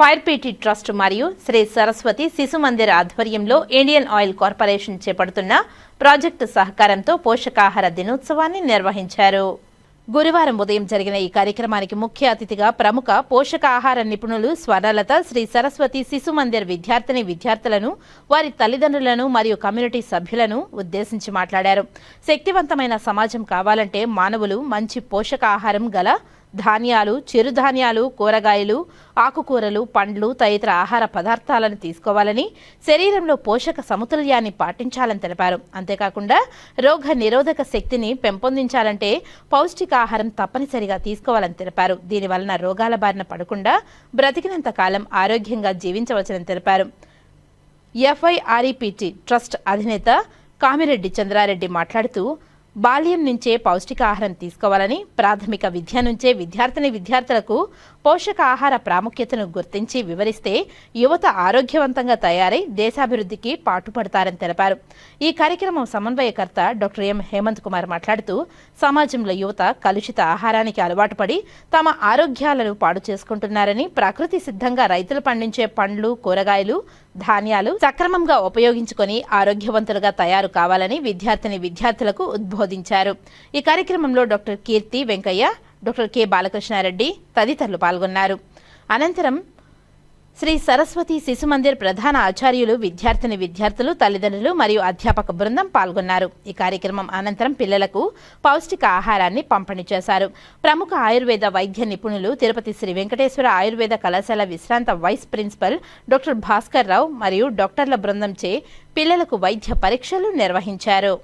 Fire PT trust మరియు శ్రీ సరస్వతి శిశు మందిర ఆధ్వర్యంలో Indian oil corporation చేపడుతున్న ప్రాజెక్టు సహకారంతో పోషకాహార దినోత్సవాన్ని నిర్వహించారు. గురువారం ఉదయం జరిగిన ఈ కార్యక్రమానికి ముఖ్య అతిథిగా ప్రముఖ పోషకాహార నిపుణులు స్వర్ణలత శ్రీ సరస్వతి శిశు మందిర్ విద్యార్థిని విద్యార్థులను వారి తల్లిదండ్రులను మరియు కమ్యూనిటీ సభ్యులను ఉద్దేశించి మాట్లాడారు. శక్తివంతమైన సమాజం కావాలంటే మానవులు మంచి పోషకాహారం గల ధాన్యాలు చిరుధాన్యాలు కూరగాయలు ఆకుకూరలు పండ్లు తదితర ఆహార పదార్థాలను తీసుకోవాలని శరీరంలో పోషక సమతుల్యాన్ని పాటించాలని తెలిపారు. అంతేకాకుండా రోగ నిరోధక శక్తిని పెంపొందించాలంటే పౌష్టికాహారం తప్పనిసరిగా తీసుకోవాలని తెలిపారు. దీనివలన రోగాల బారిన పడకుండా బ్రతికినంత కాలం ఆరోగ్యంగా జీవించవచ్చని తెలిపారు. ఎఫ్ఐఆర్ఈపిటి ట్రస్ట్ అధినేత కామిరెడ్డి చంద్రారెడ్డి మాట్లాడుతూ బాల్యం నుంచే పౌష్టికాహారం తీసుకోవాలని ప్రాథమిక విద్య నుంచే విద్యార్థిని విద్యార్థులకు పోషకాహార ప్రాముఖ్యతను గుర్తించి వివరిస్తే యువత ఆరోగ్యవంతంగా తయారై దేశాభివృద్ధికి పాటుపడతారని తెలిపారు. ఈ కార్యక్రమం సమన్వయకర్త డాక్టర్ ఎం హేమంత్ కుమార్ మాట్లాడుతూ సమాజంలో యువత కలుషిత ఆహారానికి అలవాటు పడి తమ ఆరోగ్యాలను పాడు చేసుకుంటున్నారని ప్రకృతి సిద్ధంగా రైతులు పండించే పండ్లు కూరగాయలు ధాన్యాలు సక్రమంగా ఉపయోగించుకొని ఆరోగ్యవంతులుగా తయారు కావాలని విద్యార్థిని విద్యార్థులకు ఉద్బోధించారు. ఈ కార్యక్రమంలో doctor Keerthi Venkaiah doctor K Balakrishna Reddy తదితరులు పాల్గొన్నారు. అనంతరం శ్రీ సరస్వతి శిశు మందిర్ ప్రధాన ఆచార్యులు విద్యార్థిని విద్యార్థులు తల్లిదండ్రులు మరియు అధ్యాపక బృందం పాల్గొన్నారు. ఈ కార్యక్రమం అనంతరం పిల్లలకు పౌష్టిక ఆహారాన్ని పంపిణీ చేశారు. ప్రముఖ ఆయుర్వేద వైద్య నిపుణులు తిరుపతి శ్రీ వెంకటేశ్వర ఆయుర్వేద కళాశాల విశ్రాంత vice principal doctor Bhaskar Rao మరియు డాక్టర్ల బృందంచే పిల్లలకు వైద్య పరీక్షలు నిర్వహించారు.